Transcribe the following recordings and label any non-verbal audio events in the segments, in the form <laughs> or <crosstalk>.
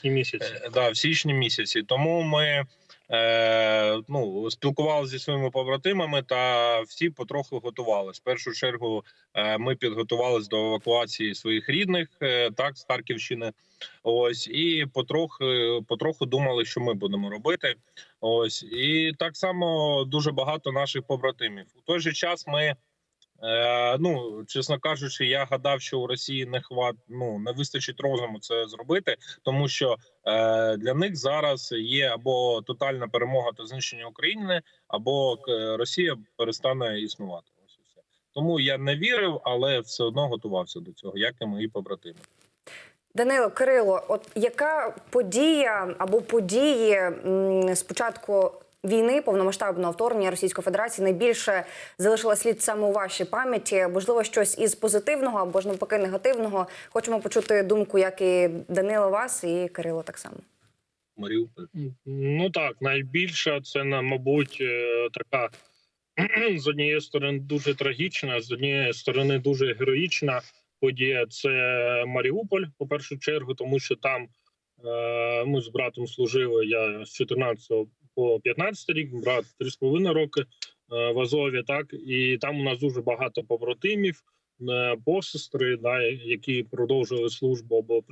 січні місяці. Е, да, в січні місяці. Тому ми е, ну, спілкувалися зі своїми побратимами та всі потроху готувалися. В першу чергу е, ми підготувалися до евакуації своїх рідних, е, так з Харківщини. Ось і потроху, потроху думали, що ми будемо робити. Ось і так само дуже багато наших побратимів. У той же час ми. Е, ну, чесно кажучи, я гадав, що у Росії не хват, ну не вистачить розуму це зробити, тому що е, для них зараз є або тотальна перемога та знищення України, або е, Росія перестане існувати. Ось і все. Тому я не вірив, але все одно готувався до цього, як і мої побратими. Данило Кирило, от яка подія або події м, з початку війни повномасштабного вторгнення Російської Федерації найбільше залишила слід саме у вашій пам'яті? Можливо, щось із позитивного або ж навпаки негативного. Хочемо почути думку, як і Данила вас, і Кирило так само. Маріуполь. Ну так, найбільша це на мабуть е, така <clears throat> з однієї сторони дуже трагічна, з однієї сторони дуже героїчна подія. Це Маріуполь, по першу чергу, тому що там е, ми з братом служили. Я з 14 по 15 рік, брат 3,5 роки е, в Азові. Так і там у нас дуже багато побратимів, е, посестри, да, які продовжували службу або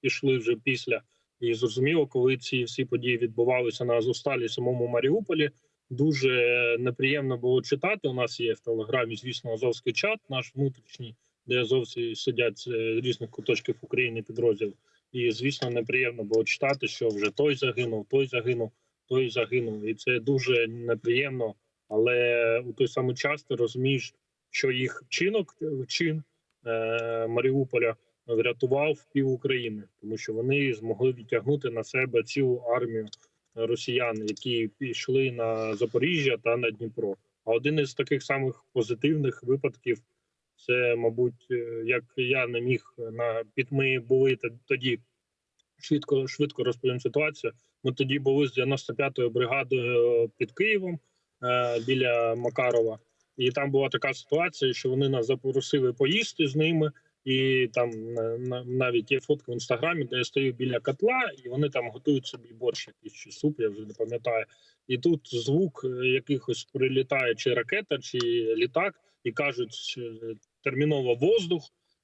пішли вже після. І зрозуміло, коли ці всі події відбувалися на Азовсталі, самому Маріуполі, дуже неприємно було читати. У нас є в телеграмі, звісно, азовський чат, наш внутрішній, де азовці сидять з е, різних куточків України підрозділ. І звісно, неприємно було читати, що вже той загинув, той загинув, той загинув. І це дуже неприємно. Але у той самий час ти розумієш, що їх вчинок чин е, Маріуполя врятував пів України, тому що вони змогли відтягнути на себе цілу армію росіян, які пішли на Запоріжжя та на Дніпро. А один із таких самих позитивних випадків це, мабуть, е, як я не міг на під ми були тоді. Швидко швидко розповім ситуацію. Ми тоді були з 95-ю бригадою під Києвом е, біля Макарова, і там була така ситуація, що вони нас запросили поїсти з ними. І там на- навіть є фотка в інстаграмі, де я стою біля котла, і вони там готують собі борщ якийсь чи суп, я вже не пам'ятаю. І тут звук е, якихось прилітає чи ракета, чи літак, і кажуть, терміново воздух,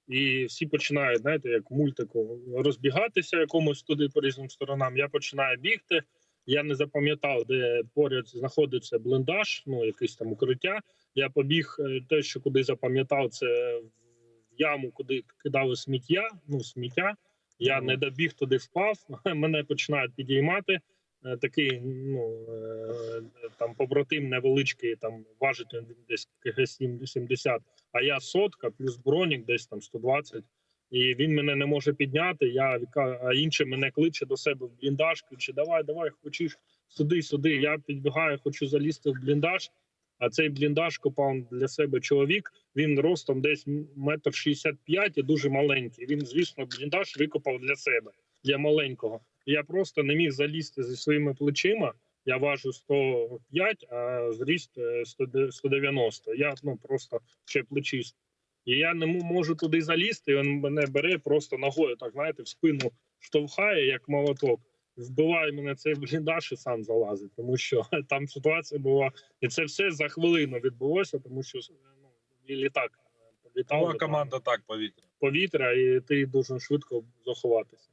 і всі починають, знаєте, як мультику, розбігатися якомусь туди по різним сторонам. Я починаю бігти. Я не запам'ятав, де поряд знаходиться бліндаж, ну якесь там укриття. Я побіг е, те, що куди запам'ятав, це в яму, куди кидали сміття. Ну сміття. Я не добіг туди, впав. <laughs> Мене починають підіймати. Е, Такий ну е, там побратим невеличкий, там важить десь КГ 70, а я сотка плюс бронік, десь там 120. І він мене не може підняти. Я а інший мене кличе до себе в бліндаж. Кличе, давай, давай, хочеш сюди, сюди. Я підбігаю, хочу залізти в бліндаж. А цей бліндаж копав для себе чоловік. Він ростом десь метр шістдесят п'ять і дуже маленький. Він, звісно, бліндаж викопав для себе, для маленького. Я просто не міг залізти зі своїми плечима. Я важу 105, а зріст е, 100 190. Я ну просто ще плечист. І я не можу туди залізти. і Він мене бере просто ногою, так знаєте, в спину штовхає, як молоток. Вбиває мене цей бліндаж і сам залазить, тому що <laughs> там ситуація була, і це все за хвилину відбулося, тому що ну, і літак е, політав Була там команда так повітря. повітря, і ти дуже швидко заховатися.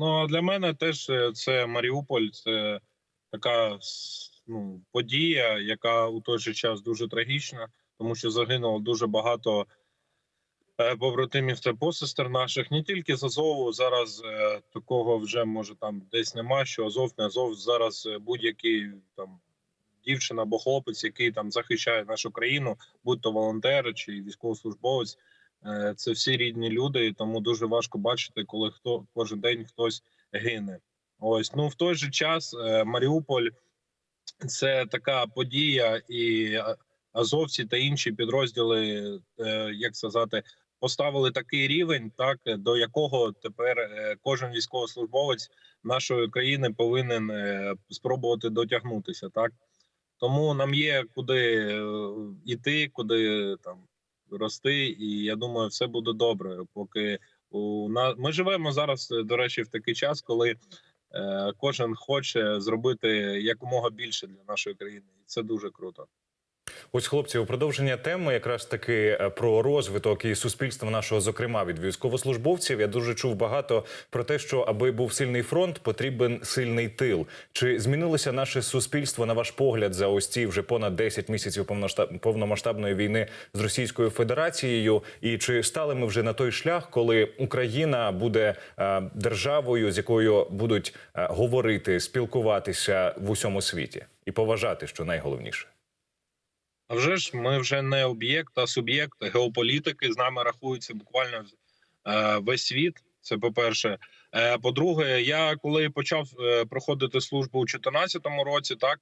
Ну для мене теж е, це Маріуполь, це така ну, подія, яка у той же час дуже трагічна, тому що загинуло дуже багато е, побратимів та посестер наших, не тільки з Азову. Зараз е, такого вже може там десь нема. Що Азов не Азов зараз будь-який там дівчина або хлопець, який там захищає нашу країну, будь то волонтер чи військовослужбовець. Е, Це всі рідні люди, і тому дуже важко бачити, коли хто кожен день хтось гине. Ось ну в той же час е, Маріуполь це така подія, і е, азовці та інші підрозділи, як сказати, поставили такий рівень, так до якого тепер кожен військовослужбовець нашої країни повинен спробувати дотягнутися. Так тому нам є куди йти, куди там рости, і я думаю, все буде добре, поки У на ми живемо зараз, е, до речі, в такий час, коли е, кожен хоче зробити якомога більше для нашої країни, і це дуже круто. Ось, хлопці, у продовження теми, якраз таки е, про розвиток і суспільства нашого, зокрема від військовослужбовців. Я дуже чув багато про те, що аби був сильний фронт, потрібен сильний тил. Чи змінилося наше суспільство на ваш погляд за ось ці вже понад 10 місяців повномасштабної війни з Російською Федерацією? І чи стали ми вже на той шлях, коли Україна буде е, державою, з якою будуть е, говорити, спілкуватися в усьому світі і поважати, що найголовніше? А вже ж ми вже не об'єкт, а суб'єкт геополітики. З нами рахується буквально е, весь світ. Це по-перше. Е, по-друге, я коли почав е, проходити службу у 2014 році, так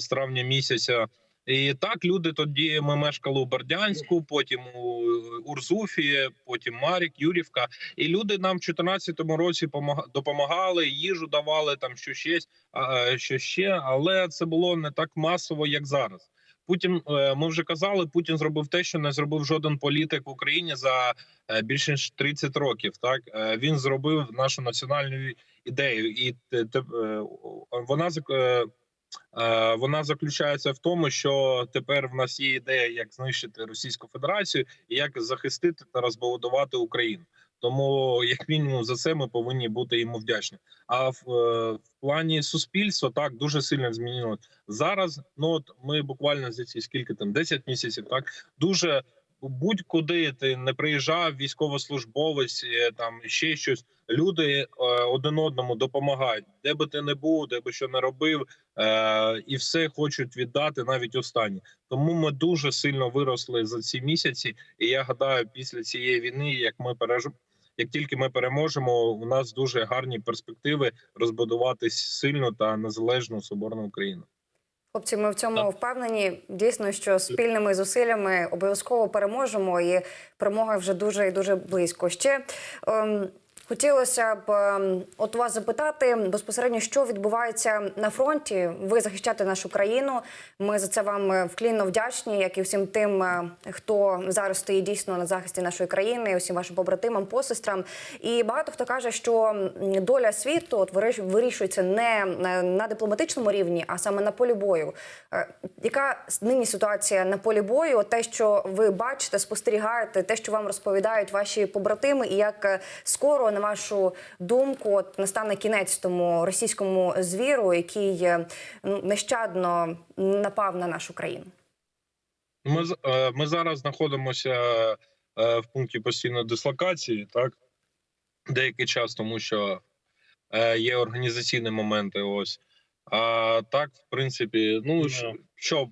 з травня місяця. І так люди тоді ми мешкали у Бердянську, потім у Урзуфі, потім Марік, Юрівка. І люди нам в 2014 році помага- допомагали, їжу давали там що ще, що ще, але це було не так масово, як зараз. Путін, е, ми вже казали, Путін зробив те, що не зробив жоден політик в Україні за е, більше ніж 30 років. Так Е, він зробив нашу національну ідею, і вона вона заключається в тому, що тепер в нас є ідея, як знищити Російську Федерацію і як захистити та розбудувати Україну. Тому, як мінімум, за це ми повинні бути йому вдячні. А в, е, в плані суспільства так дуже сильно змінилось зараз. Ну от ми буквально за ці скільки там 10 місяців, так дуже будь-куди ти не приїжджав, військовослужбовець, е, там ще щось. Люди е, один одному допомагають, де би ти не був, де би що не робив, е, і все хочуть віддати навіть останні. Тому ми дуже сильно виросли за ці місяці. І я гадаю, після цієї війни, як ми переж... як тільки ми переможемо, у нас дуже гарні перспективи розбудувати сильну та незалежну соборну Україну. Хлопці, ми в цьому Так. впевнені. Дійсно, що спільними зусиллями обов'язково переможемо, і перемога вже дуже і дуже близько. Ще ем, хотілося б ем, от вас запитати безпосередньо, що відбувається на фронті. Ви захищаєте нашу країну. Ми за це вам е, вклінно вдячні, як і всім тим, е, хто зараз стоїть дійсно на захисті нашої країни, усім вашим побратимам, посестрам. І багато хто каже, що доля світу от вирішується не на- на дипломатичному рівні, а саме на полі бою. Е, Яка нині ситуація на полі бою? Те, що ви бачите, спостерігаєте, те, що вам розповідають ваші побратими, і як е, скоро, на вашу думку, от настане кінець тому російському звіру, який е, ну, нещадно напав на нашу країну? Ми з- е, ми зараз знаходимося е, в пункті постійної дислокації, так деякий час, тому що є організаційні моменти. Ось а так, в принципі, ну Да. що- що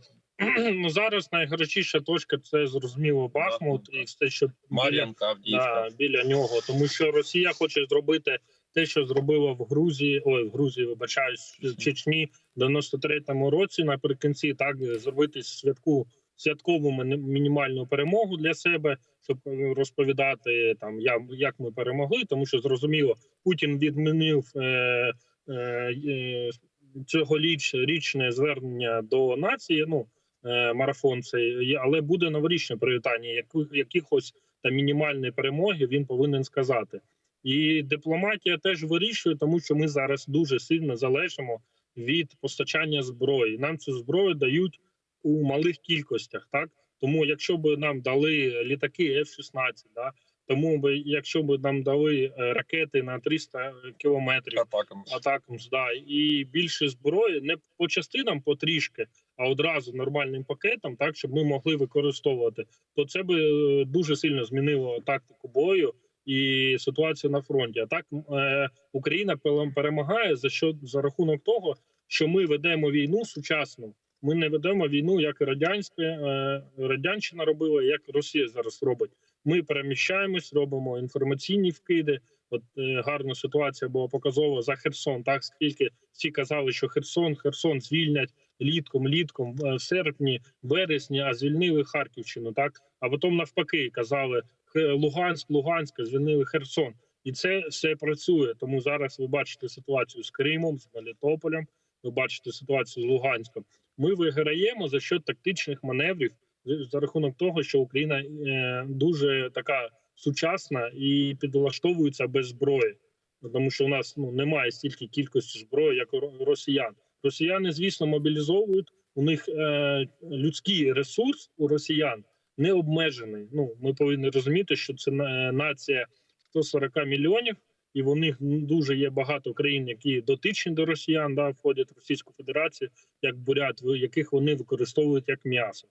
Ну зараз найгарячіша точка це зрозуміло Бахмут і все, що біля, Мар'янка, да, біля нього, тому що Росія хоче зробити те, що зробила в Грузії, ой, в Грузії, вибачаюсь, в Чечні в 93-му році. Наприкінці так зробити святку святкову мінімальну перемогу для себе, щоб розповідати там я як ми перемогли, тому що зрозуміло, Путін відмінив е, е, е, цьогоріч річне звернення до нації. Ну марафон цей, але буде новорічне привітання. Якихось та мінімальної перемоги він повинен сказати. І дипломатія теж вирішує, тому що ми зараз дуже сильно залежимо від постачання зброї. Нам цю зброю дають у малих кількостях. Так тому, якщо б нам дали літаки F-16, да, тому би, якщо б нам дали е, ракети на 300 кілометрів, Атакам. атакам да, і більше зброї не по частинам потрішки, а одразу нормальним пакетом, так щоб ми могли використовувати, то це би е, дуже сильно змінило тактику бою і ситуацію на фронті. А так е, Україна перемагає за що за рахунок того, що ми ведемо війну сучасну. Ми не ведемо війну, як радянська е, радянщина робила, як Росія зараз робить. Ми переміщаємось, робимо інформаційні вкиди. От е, гарна ситуація була показова за Херсон. Так скільки всі казали, що Херсон, Херсон звільнять літком, літком е, в серпні, березні, а звільнили Харківщину. Так а потім навпаки казали Луганськ, Луганськ, звільнили Херсон, і це все працює. Тому зараз ви бачите ситуацію з Кримом, з Мелітополем. Ви бачите ситуацію з Луганськом. Ми виграємо за счет тактичних маневрів за рахунок того, що Україна е, дуже така сучасна і підлаштовується без зброї, тому що у нас ну немає стільки кількості зброї, як у росіян. Росіяни, звісно, мобілізовують. У них е, людський ресурс у росіян не обмежений. Ну ми повинні розуміти, що це на- нація 140 мільйонів, і в них дуже є багато країн, які дотичні до росіян, да, входять в Російську Федерацію, як бурят, в- яких вони використовують як м'ясо.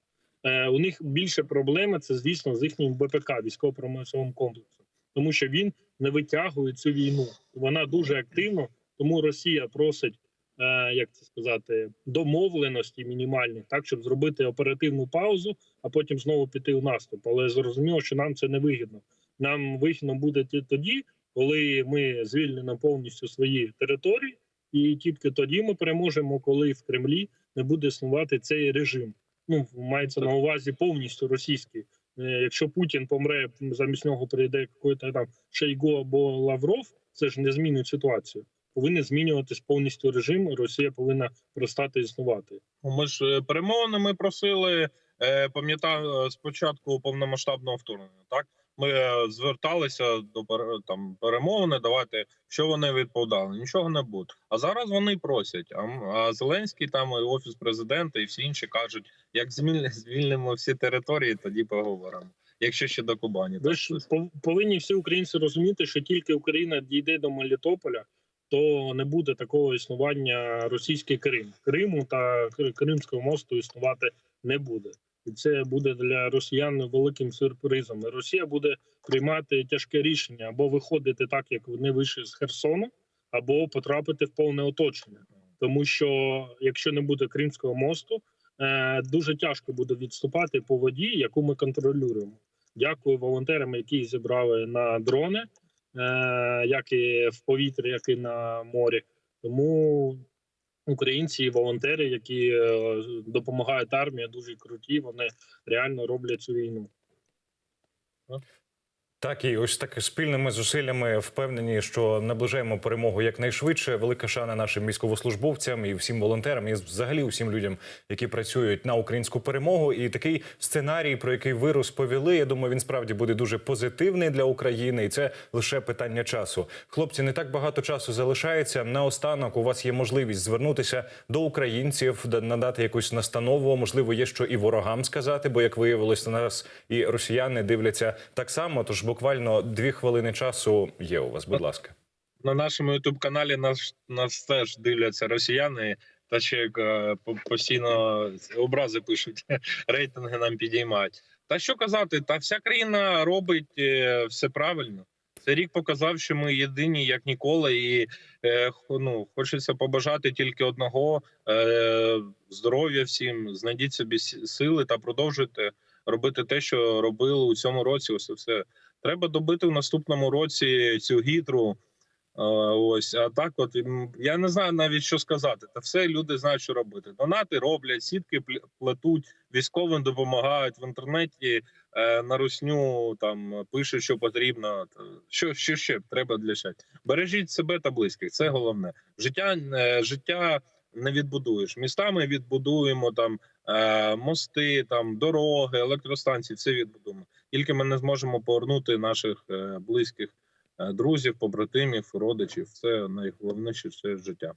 Е, у них більше проблеми це, звісно, з їхнім БПК військово-промисловим комплексом, тому що він не витягує цю війну. Вона дуже активно, тому Росія просить. е, Як це сказати, домовленості мінімальних, так щоб зробити оперативну паузу, а потім знову піти у наступ. Але зрозуміло, що нам це не вигідно. Нам вигідно буде тоді, коли ми звільнимо повністю свої території, і тільки тоді ми переможемо, коли в Кремлі не буде існувати цей режим. Ну мається на увазі повністю російський. Е, Якщо Путін помре, замість нього прийде якийсь там Шейго або Лавров, це ж не змінить ситуацію. Повинен змінюватись повністю режим. Росія повинна перестати існувати. Ну, Ми ж перемовинами перемовини просили, е, пам'ятаю, е, спочатку повномасштабного вторгнення. Так ми е, зверталися до там перемовини. Давайте що вони відповідали. Нічого не буде. А зараз вони просять. А, а Зеленський там і офіс президента і всі інші кажуть, як <laughs> звільнимо всі території, тоді поговоримо. Якщо ще до Кубані, Ви ж пов- повинні всі українці розуміти, що тільки Україна дійде до Мелітополя, то не буде такого існування російський Крим. Криму та Кри- Кримського мосту існувати не буде. І це буде для росіян великим сюрпризом. Росія буде приймати тяжке рішення або виходити так, як вони вийшли з Херсону, або потрапити в повне оточення. Тому що якщо не буде Кримського мосту, е, дуже тяжко буде відступати по воді, яку ми контролюємо. Дякую волонтерам, які зібрали на дрони, е, як і в повітрі, як і на морі. Тому українці і волонтери, які е, допомагають армії, дуже круті. Вони реально роблять цю війну. Так, і ось так спільними зусиллями впевнені, що наближаємо перемогу якнайшвидше. Велика шана нашим військовослужбовцям і всім волонтерам, і взагалі усім людям, які працюють на українську перемогу. І такий сценарій, про який ви розповіли, я думаю, він справді буде дуже позитивний для України, і це лише питання часу. Хлопці, не так багато часу залишається. Наостанок у вас є можливість звернутися до українців, надати якусь настанову. Можливо, є що і ворогам сказати, бо як виявилось, на нас і росіяни дивляться так само. Тож буквально дві хвилини часу є у вас. Будь ласка. на нашому ютуб каналі нас нас теж дивляться росіяни. Та ще е, постійно образи пишуть, <laughs> рейтинги нам підіймають. Та що казати, та вся країна робить е, все правильно. Цей рік показав, що ми єдині як ніколи, і е, ну, хочеться побажати тільки одного здоров'я всім, знайдіть собі сили та продовжуйте робити те, що робили у цьому році. І все треба добити в наступному році цю гідру. Е, Ось, а так, от я не знаю навіть що сказати. Та все люди знають, що робити. Донати роблять, сітки пле- плетуть, військовим допомагають в інтернеті. Е, на русню там пишуть, що потрібно. Що, що ще треба для щастя? Бережіть себе та близьких. Це головне. Життя е, життя не відбудуєш. Містами відбудуємо там мости, там дороги, електростанції. Все відбудуємо. Тільки ми не зможемо повернути наших е, близьких е, друзів, побратимів, родичів. Це найголовніше це життя.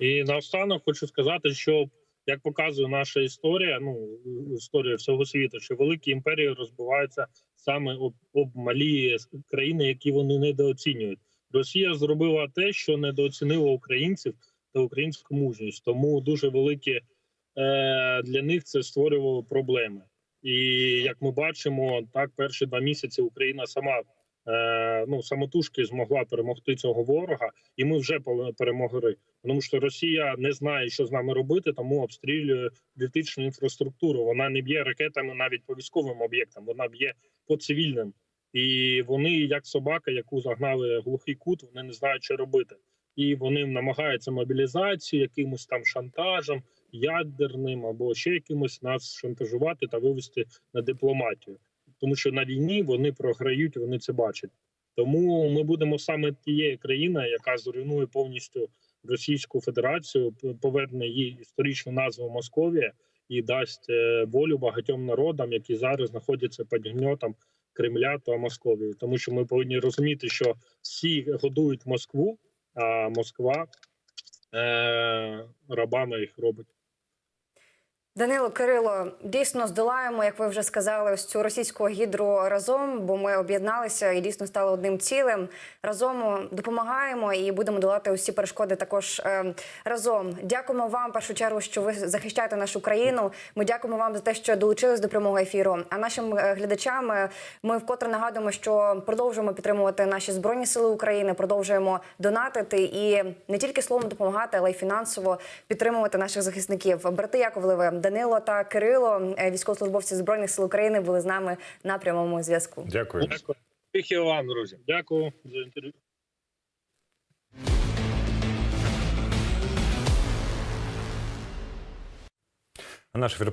І наостанок хочу сказати, що як показує наша історія, ну історія всього світу, що великі імперії розбиваються саме об, об малі країни, які вони недооцінюють. Росія зробила те, що недооцінила українців та українську мужність. Тому дуже великі е, для них це створювало проблеми. І як ми бачимо, так перші два місяці Україна сама е, ну самотужки змогла перемогти цього ворога, і ми вже перемогли. Тому що Росія не знає, що з нами робити, тому обстрілює критичну інфраструктуру. Вона не б'є ракетами навіть по військовим об'єктам, вона б'є по цивільним. І вони, як собака, яку загнали глухий кут, вони не знають, що робити. І вони намагаються мобілізацією, якимось там шантажем, ядерним або ще якимось нас шантажувати та вивести на дипломатію. Тому що на війні вони програють, вони це бачать. Тому ми будемо саме тією країною, яка зруйнує повністю Російську Федерацію, поверне їй історичну назву Московія і дасть е, волю багатьом народам, які зараз знаходяться під гньотом Кремля та Московії, тому що ми повинні розуміти, що всі годують Москву, а Москва е, рабами їх робить. Данило Кирило, дійсно здолаємо, як ви вже сказали, ось цю російську гідру разом, бо ми об'єдналися і дійсно стали одним цілим. Разом допомагаємо і будемо долати усі перешкоди також е, разом. Дякуємо вам в першу чергу, що ви захищаєте нашу країну. Ми дякуємо вам за те, що долучились до прямого ефіру. А нашим е, глядачам е, ми вкотре нагадуємо, що продовжуємо підтримувати наші збройні сили України, продовжуємо донатити і не тільки словом допомагати, але й фінансово підтримувати наших захисників. Брати Яковлеве, Данило та Кирило, е, військовослужбовці збройних сил України, були з нами на прямому зв'язку. Дякую. Дякую, Успіхів вам, друзі. дякую за інтерв'ю. Наш ефір